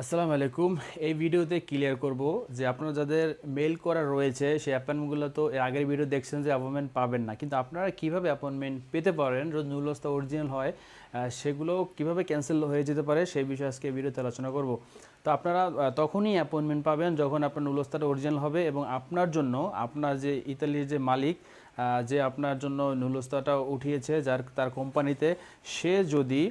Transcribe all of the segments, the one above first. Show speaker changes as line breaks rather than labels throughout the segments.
আসসালামু আলাইকুম। এই ভিডিওতে ক্লিয়ার করব যে আপনারা যাদের মেল করা রয়েছে, সেই অ্যাপয়েন্টমেন্টগুলো তো আগের ভিডিও দেখছেন যে অ্যাপয়েন্টমেন্ট পাবেন না। কিন্তু আপনারা কীভাবে অ্যাপয়েন্টমেন্ট পেতে পারেন, যদি নুলস্তা অরিজিনাল হয় সেগুলো কীভাবে ক্যান্সেল হয়ে যেতে পারে, সেই বিষয়ে আজকে ভিডিওতে আলোচনা করব। তো আপনারা তখনই অ্যাপয়েন্টমেন্ট পাবেন যখন আপনার নুলস্তাটা অরিজিনাল হবে এবং আপনার জন্য আপনার যে ইতালির যে মালিক যে আপনার জন্য নুলস্তাটা উঠিয়েছে যার, তার কোম্পানিতে সে যদি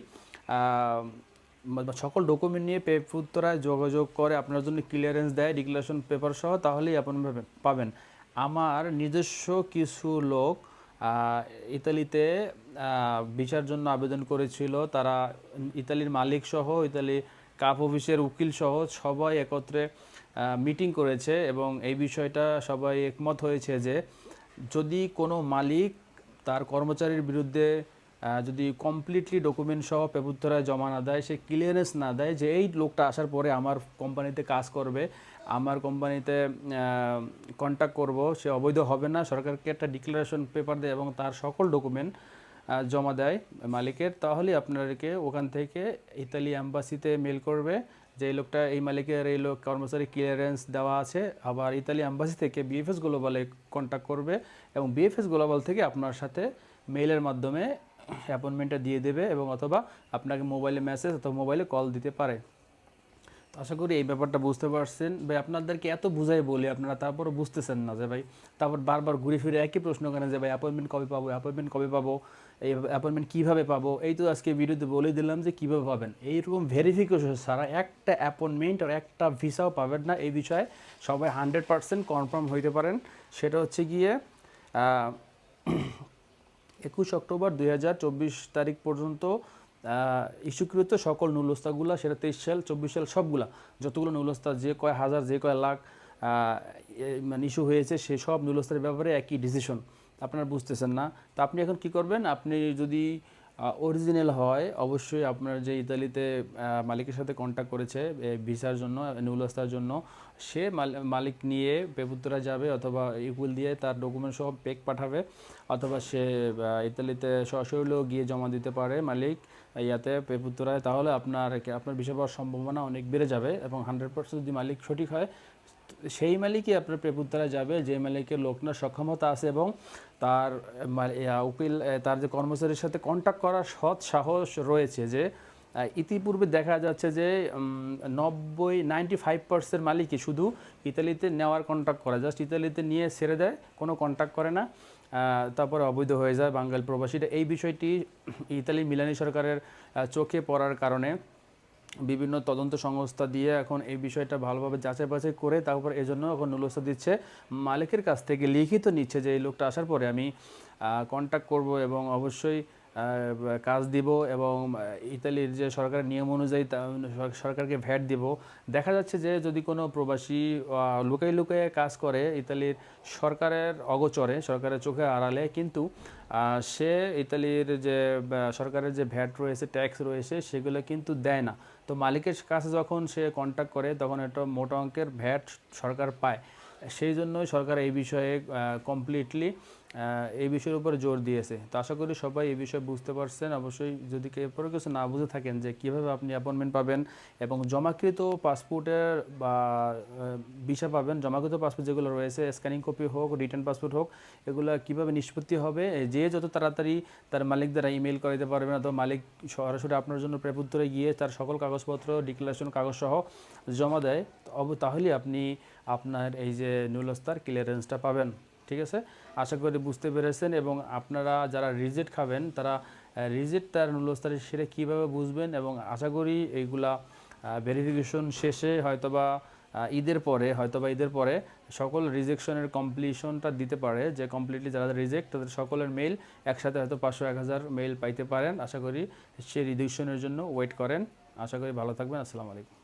সকল ডকুমেন্ট নিয়ে পেপুত্তরায় যোগাযোগ করে, আপনার জন্য ক্লিয়ারেন্স দেয় ডিক্লারেশন পেপার সহ, তাহলেই আপনি পাবেন- আমার নিজস্ব কিছু লোক ইতালিতে ভিসার জন্য আবেদন করেছিল। তারা ইতালির মালিক সহ, ইতালি কাপ অফিসের উকিল সহ, সবাই একত্রে মিটিং করেছে এবং এই বিষয়টা সবাই একমত হয়েছে যে, যদি কোনো মালিক তার কর্মচারীর বিরুদ্ধে যদি কমপ্লিটলি ডকুমেন্ট সহ পেপুত্তরায় জমা না দেয়, সে ক্লিয়ারেন্স না দেয় যে এই লোকটা আসার পরে আমার কোম্পানিতে কাজ করবে, আমার কোম্পানিতে কন্ট্যাক্ট করব, সে অবৈধ হবে না, সরকারকে একটা ডিক্লারেশন পেপার দেয় এবং তার সকল ডকুমেন্ট জমা দেয় মালিকের তাহলে আপনাদেরকে ওখান থেকে ইতালি অ্যাম্বাসিতে মেল করবে যে এই লোকটা, এই মালিকের এই লোক কর্মচারী ক্লিয়ারেন্স দেওয়া আছে, আবার ইতালি অ্যাম্বাসি থেকে বিএফএস গ্লোবালে কন্ট্যাক্ট করবে এবং বিএফএস গ্লোবাল থেকে আপনার সাথে মেইলের মাধ্যমে অ্যাপয়েন্টমেন্টটা দিয়ে দেবে এবং অথবা আপনাকে মোবাইলে মেসেজ অথবা মোবাইলে কল দিতে পারে। তো আশা করি এই ব্যাপারটা বুঝতে পারছেন। ভাই, আপনাদেরকে এত বুঝাই বলি, আপনারা তারপরে বুঝতেছেন না যে ভাই, তারপর বারবার ঘুরে ফিরে একই প্রশ্ন করেন যে ভাই অ্যাপয়েন্টমেন্ট কবে পাবো? অ্যাপয়েন্টমেন্ট কবে পাবো? এই অ্যাপয়েন্টমেন্ট কীভাবে পাবো? এই তো আজকে ভিডিওতে বলে দিলাম যে কীভাবে পাবেন। এইরকম ভেরিফিকেশন ছাড়া একটা অ্যাপয়েন্টমেন্ট আর একটা ভিসাও পাবেন না। এই বিষয়ে সবাই হান্ড্রেড পার্সেন্ট কনফার্ম হইতে পারেন। সেটা হচ্ছে গিয়ে একুশ অক্টোবর দু হাজার চব্বিশ তারিখ পর্যন্ত ইস্যুকৃত সকল নুলস্তাগুলা, সেটা তেইশ সাল, চব্বিশ সাল, সবগুলা, যতগুলো নুলস্তা, যে কয় হাজার, যে কয় লাখ মানে ইস্যু হয়েছে, সে সব নুলস্তার ব্যাপারে একই ডিসিশন আপনারা বুঝতেছেন না। তো আপনি এখন কি করবেন? আপনি যদি অরিজিনাল হয়। অবশ্যই আপনার যে ইতালিতে মালিকের সাথে কন্ট্যাক্ট করেছে ভিসার জন্য, নুলস্তার জন্য, সে মাল- মালিক নিয়ে পেপুত্তরা যাবে অথবা ইকুইল দিয়ে তার ডকুমেন্ট সহ পেক পাঠাবে অথবা সে ইতালিতে সশরীরেও গিয়ে জমা দিতে পারে মালিক, ইয়াতে পেপুত্তরায় তাহলে আপনার আপনার ভিসা পাওয়ার সম্ভাবনা অনেক বেড়ে যাবে এবং হান্ড্রেড পার্সেন্ট যদি মালিক সঠিক হয় সেই মালিকই আপনার পেপুত্তরা যাবে, যে মালিকের লোকনার সক্ষমতা আছে এবং তার উকিল তার যে কর্মচারীর সাথে কন্ট্যাক্ট করার সৎ সাহস রয়েছে যে ইতিপূর্বে দেখা যাচ্ছে যে নব্বই নাইনটি ফাইভ পার্সেন্ট মালিকই শুধু ইতালিতে নেওয়ার কন্ট্যাক্ট করে। জাস্ট ইতালিতে নিয়ে ছেড়ে দেয়, কোনো কন্ট্যাক্ট করে না। তারপরে অবৈধ হয়ে যায় বাঙ্গাল প্রবাসীরা। এই বিষয়টি ইতালি মিলানি সরকারের চোখে পড়ার কারণে বিভিন্ন তদন্ত সংস্থা দিয়ে এখন এই বিষয়টা ভালোভাবে যাচাই বাছাই করে তারপর এজন্য এখন নুলস্থা দিচ্ছে। মালিকের কাছ থেকে লিখিত নিচ্ছে যে এই লোকটা আসার পরে আমি কন্ট্যাক্ট করব এবং অবশ্যই কাজ দিব এবং ইতালির যে সরকারের নিয়ম অনুযায়ী সরকারকে ভ্যাট দিব। দেখা যাচ্ছে যে যদি কোনো প্রবাসী লুকাই লুকাইয়ে কাজ করে, ইতালির সরকারের অগোচরে, সরকারের চোখে আড়ালে, কিন্তু সে ইতালির যে সরকারের যে ভ্যাট রয়েছে, ট্যাক্স রয়েছে, সেগুলো কিন্তু দেয় না। তো মালিকের কাছে যখন সে কন্ট্যাক্ট করে, তখন একটা মোটা অঙ্কের ভ্যাট সরকার পায়। সেই জন্যই সরকার এই বিষয়ে কমপ্লিটলি এই বিষয়ের উপর জোর দিয়েছে। তো আশা করি সবাই এই বিষয়ে বুঝতে পারছেন। অবশ্যই যদি এরপরে কিছু না বুঝে থাকেন যে কীভাবে আপনি অ্যাপয়েন্টমেন্ট পাবেন এবং জমাকৃত পাসপোর্টের বা ভিসা পাবেন, জমাকৃত পাসপোর্ট যেগুলো রয়েছে স্ক্যানিং কপি হোক রিটার্ন পাসপোর্ট হোক, এগুলো কীভাবে নিষ্পত্তি হবে? যে যত তাড়াতাড়ি তার মালিক দ্বারা ইমেল করে দিতে পারবেন অথবা মালিক সরাসরি আপনার জন্য প্রেপুত্তরে গিয়ে তার সকল কাগজপত্র ডিক্লারেশন কাগজ সহ জমা দেয় তাহলে আপনি আপনার এই যে নুলস্তার ক্লিয়ারেন্সটা পাবেন। ঠিক আছে? আশা করি বুঝতে পেরেছেন এবং আপনারা যারা রিজেক্ট খাবেন, তারা রিজেক্ট তার নুলস্তার সেটা কীভাবে বুঝবেন এবং আশা করি এইগুলা ভেরিফিকেশন শেষে হয়তোবা ঈদের পরে, হয়তোবা ঈদের পরে সকল রিজেকশনের কমপ্লিশনটা দিতে পারে, যে কমপ্লিটলি যারা রিজেক্ট, তাদের সকলের মেইল একসাথে হয়তো পাঁচশো, এক হাজার মেইল পাইতে পারেন। আশা করি সে রিজেকশনের জন্য ওয়েট করেন। আশা করি ভালো থাকবেন। আসসালামু আলাইকুম।